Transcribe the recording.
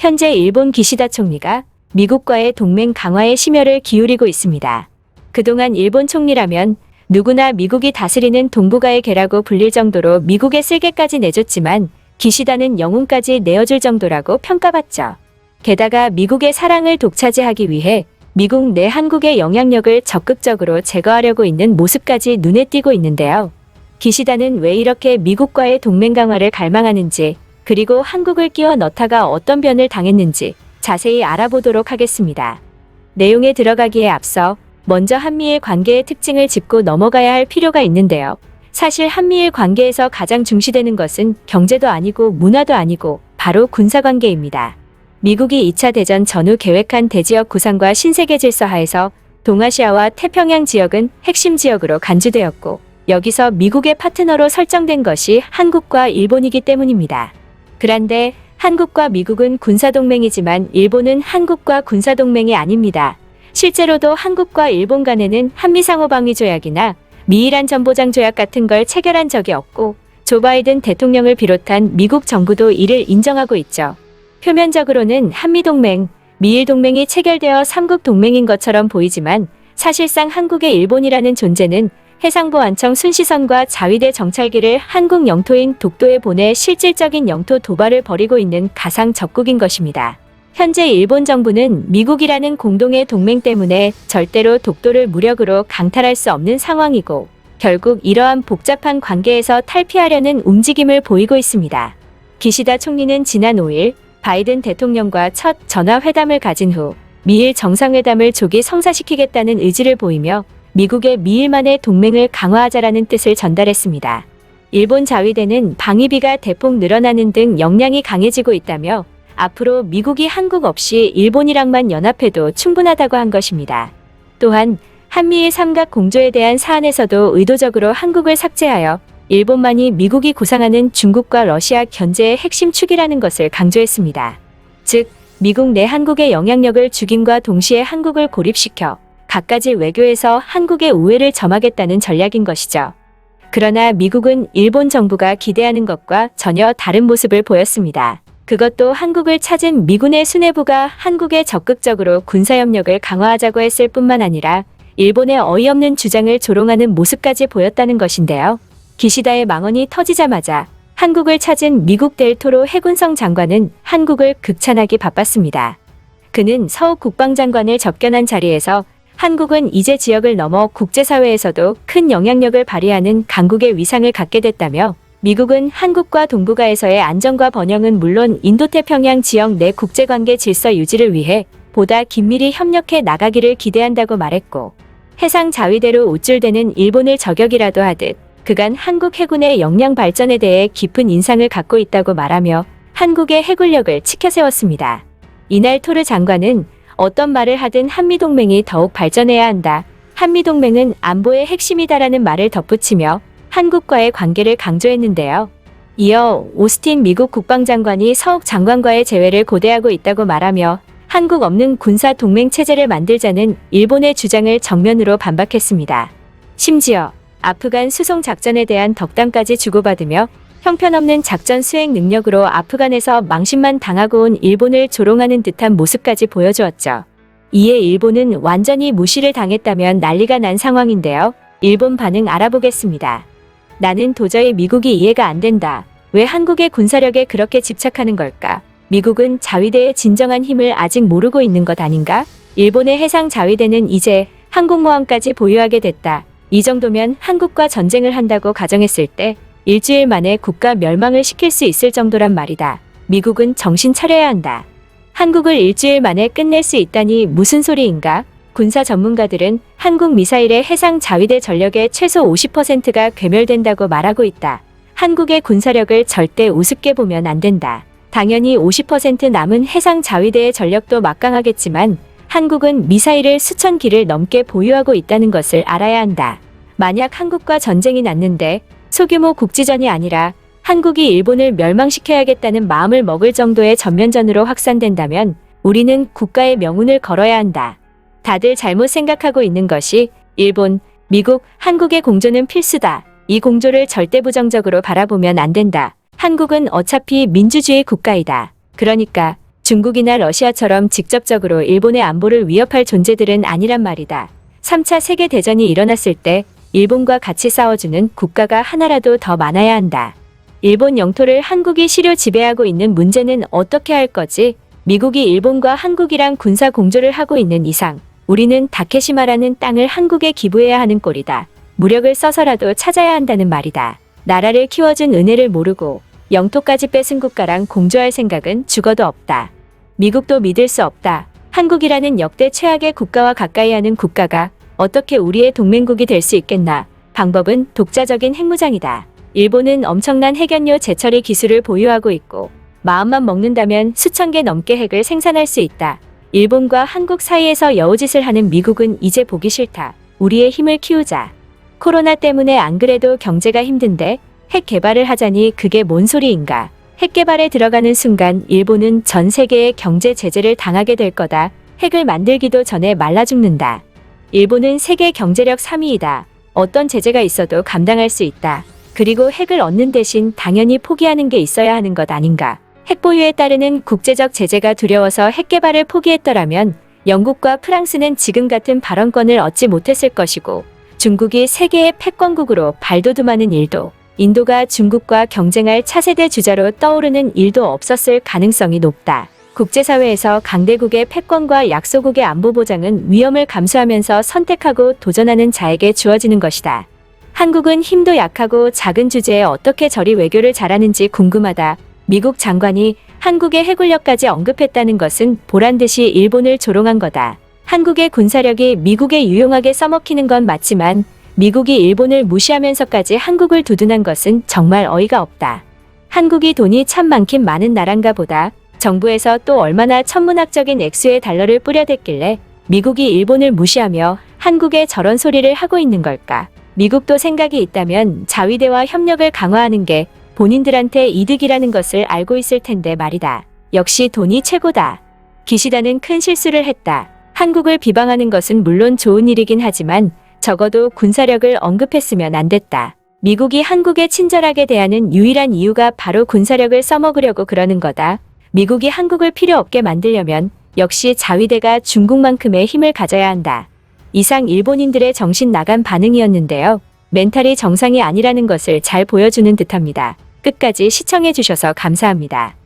현재 일본 기시다 총리가 미국과의 동맹 강화에 심혈을 기울이고 있습니다. 그동안 일본 총리라면 누구나 미국이 다스리는 동북아의 개라고 불릴 정도로 미국의 쓸개까지 내줬지만 기시다는 영웅까지 내어줄 정도라고 평가받죠. 게다가 미국의 사랑을 독차지하기 위해 미국 내 한국의 영향력을 적극적으로 제거하려고 있는 모습까지 눈에 띄고 있는데요. 기시다는 왜 이렇게 미국과의 동맹 강화를 갈망하는지, 그리고 한국을 끼워 넣다가 어떤 변을 당했는지 자세히 알아보도록 하겠습니다. 내용에 들어가기에 앞서 먼저 한미일 관계의 특징을 짚고 넘어가야 할 필요가 있는데요. 사실 한미일 관계에서 가장 중시되는 것은 경제도 아니고 문화도 아니고 바로 군사 관계입니다. 미국이 2차 대전 전후 계획한 대지역 구상과 신세계 질서 하에서 동아시아와 태평양 지역은 핵심 지역으로 간주되었고 여기서 미국의 파트너로 설정된 것이 한국과 일본이기 때문입니다. 그런데 한국과 미국은 군사동맹이지만 일본은 한국과 군사동맹이 아닙니다. 실제로도 한국과 일본 간에는 한미상호방위 조약이나 미일 안전보장 조약 같은 걸 체결한 적이 없고 조 바이든 대통령을 비롯한 미국 정부도 이를 인정하고 있죠. 표면적으로는 한미동맹, 미일동맹이 체결되어 삼국 동맹인 것처럼 보이지만 사실상 한국의 일본이라는 존재는 해상보안청 순시선과 자위대 정찰기를 한국 영토인 독도에 보내 실질적인 영토 도발을 벌이고 있는 가상 적국인 것입니다. 현재 일본 정부는 미국이라는 공동의 동맹 때문에 절대로 독도를 무력으로 강탈할 수 없는 상황이고 결국 이러한 복잡한 관계에서 탈피하려는 움직임을 보이고 있습니다. 기시다 총리는 지난 5일 바이든 대통령과 첫 전화회담을 가진 후 미일 정상회담을 조기 성사시키겠다는 의지를 보이며 미국의 미일만의 동맹을 강화하자라는 뜻을 전달했습니다. 일본 자위대는 방위비가 대폭 늘어나는 등 역량이 강해지고 있다며 앞으로 미국이 한국 없이 일본이랑만 연합해도 충분하다고 한 것입니다. 또한 한미일 삼각 공조에 대한 사안에서도 의도적으로 한국을 삭제하여 일본만이 미국이 구상하는 중국과 러시아 견제의 핵심 축이라는 것을 강조했습니다. 즉, 미국 내 한국의 영향력을 죽임과 동시에 한국을 고립시켜 갖가지 외교에서 한국의 우회를 점하겠다는 전략인 것이죠. 그러나 미국은 일본 정부가 기대하는 것과 전혀 다른 모습을 보였습니다. 그것도 한국을 찾은 미군의 수뇌부가 한국에 적극적으로 군사협력을 강화하자고 했을 뿐만 아니라 일본의 어이없는 주장을 조롱하는 모습까지 보였다는 것인데요. 기시다의 망언이 터지자마자 한국을 찾은 미국 델토로 해군성 장관은 한국을 극찬하기 바빴습니다. 그는 서욱 국방장관을 접견한 자리에서 한국은 이제 지역을 넘어 국제사회에서도 큰 영향력을 발휘하는 강국의 위상을 갖게 됐다며 미국은 한국과 동북아에서의 안정과 번영은 물론 인도태평양 지역 내 국제관계 질서 유지를 위해 보다 긴밀히 협력해 나가기를 기대한다고 말했고 해상 자위대로 우쭐대는 일본을 저격이라도 하듯 그간 한국 해군의 역량 발전에 대해 깊은 인상을 갖고 있다고 말하며 한국의 해군력을 치켜세웠습니다. 이날 토르 장관은 어떤 말을 하든 한미동맹이 더욱 발전해야 한다. 한미동맹은 안보의 핵심이다라는 말을 덧붙이며 한국과의 관계를 강조했는데요. 이어 오스틴 미국 국방장관이 서욱 장관과의 재회를 고대하고 있다고 말하며 한국 없는 군사 동맹 체제를 만들자는 일본의 주장을 정면으로 반박했습니다. 심지어 아프간 수송 작전에 대한 덕담까지 주고받으며 형편없는 작전 수행 능력으로 아프간에서 망신만 당하고 온 일본을 조롱하는 듯한 모습까지 보여주었죠. 이에 일본은 완전히 무시를 당했다면 난리가 난 상황인데요. 일본 반응 알아보겠습니다. 나는 도저히 미국이 이해가 안 된다. 왜 한국의 군사력에 그렇게 집착하는 걸까? 미국은 자위대의 진정한 힘을 아직 모르고 있는 것 아닌가? 일본의 해상 자위대는 이제 항공모함까지 보유하게 됐다. 이 정도면 한국과 전쟁을 한다고 가정했을 때 일주일 만에 국가 멸망을 시킬 수 있을 정도란 말이다. 미국은 정신 차려야 한다. 한국을 일주일 만에 끝낼 수 있다니 무슨 소리인가? 군사 전문가들은 한국 미사일의 해상 자위대 전력의 최소 50%가 괴멸된다고 말하고 있다. 한국의 군사력을 절대 우습게 보면 안 된다. 당연히 50% 남은 해상 자위대의 전력도 막강하겠지만 한국은 미사일을 수천 기를 넘게 보유하고 있다는 것을 알아야 한다. 만약 한국과 전쟁이 났는데 소규모 국지전이 아니라 한국이 일본을 멸망시켜야겠다는 마음을 먹을 정도의 전면전으로 확산된다면 우리는 국가의 명운을 걸어야 한다. 다들 잘못 생각하고 있는 것이 일본, 미국, 한국의 공조는 필수다. 이 공조를 절대 부정적으로 바라보면 안 된다. 한국은 어차피 민주주의 국가이다. 그러니까 중국이나 러시아처럼 직접적으로 일본의 안보를 위협할 존재들은 아니란 말이다. 3차 세계대전이 일어났을 때 일본과 같이 싸워주는 국가가 하나라도 더 많아야 한다. 일본 영토를 한국이 시료 지배하고 있는 문제는 어떻게 할 거지? 미국이 일본과 한국이랑 군사 공조를 하고 있는 이상 우리는 다케시마라는 땅을 한국에 기부해야 하는 꼴이다. 무력을 써서라도 찾아야 한다는 말이다. 나라를 키워준 은혜를 모르고 영토까지 뺏은 국가랑 공조할 생각은 죽어도 없다. 미국도 믿을 수 없다. 한국이라는 역대 최악의 국가와 가까이 하는 국가가 어떻게 우리의 동맹국이 될 수 있겠나. 방법은 독자적인 핵무장이다. 일본은 엄청난 핵연료 재처리 기술을 보유하고 있고 마음만 먹는다면 수천 개 넘게 핵을 생산할 수 있다. 일본과 한국 사이에서 여우짓을 하는 미국은 이제 보기 싫다. 우리의 힘을 키우자. 코로나 때문에 안 그래도 경제가 힘든데 핵 개발을 하자니 그게 뭔 소리인가. 핵 개발에 들어가는 순간 일본은 전 세계의 경제 제재를 당하게 될 거다. 핵을 만들기도 전에 말라 죽는다. 일본은 세계 경제력 3위이다. 어떤 제재가 있어도 감당할 수 있다. 그리고 핵을 얻는 대신 당연히 포기하는 게 있어야 하는 것 아닌가. 핵 보유에 따르는 국제적 제재가 두려워서 핵 개발을 포기했더라면 영국과 프랑스는 지금 같은 발언권을 얻지 못했을 것이고 중국이 세계의 패권국으로 발돋움하는 일도 인도가 중국과 경쟁할 차세대 주자로 떠오르는 일도 없었을 가능성이 높다. 국제사회에서 강대국의 패권과 약소국의 안보 보장은 위험을 감수하면서 선택하고 도전하는 자에게 주어지는 것이다. 한국은 힘도 약하고 작은 주제에 어떻게 저리 외교를 잘하는지 궁금하다. 미국 장관이 한국의 해군력까지 언급했다는 것은 보란 듯이 일본을 조롱한 거다. 한국의 군사력이 미국에 유용하게 써먹히는 건 맞지만 미국이 일본을 무시하면서까지 한국을 두둔한 것은 정말 어이가 없다. 한국이 돈이 참 많긴 많은 나란가 보다. 정부에서 또 얼마나 천문학적인 액수의 달러를 뿌려댔길래 미국이 일본을 무시하며 한국에 저런 소리를 하고 있는 걸까? 미국도 생각이 있다면 자위대와 협력을 강화하는 게 본인들한테 이득이라는 것을 알고 있을 텐데 말이다. 역시 돈이 최고다. 기시다는 큰 실수를 했다. 한국을 비방하는 것은 물론 좋은 일이긴 하지만 적어도 군사력을 언급했으면 안 됐다. 미국이 한국에 친절하게 대하는 유일한 이유가 바로 군사력을 써먹으려고 그러는 거다. 미국이 한국을 필요 없게 만들려면 역시 자위대가 중국만큼의 힘을 가져야 한다. 이상 일본인들의 정신 나간 반응이었는데요. 멘탈이 정상이 아니라는 것을 잘 보여주는 듯합니다. 끝까지 시청해주셔서 감사합니다.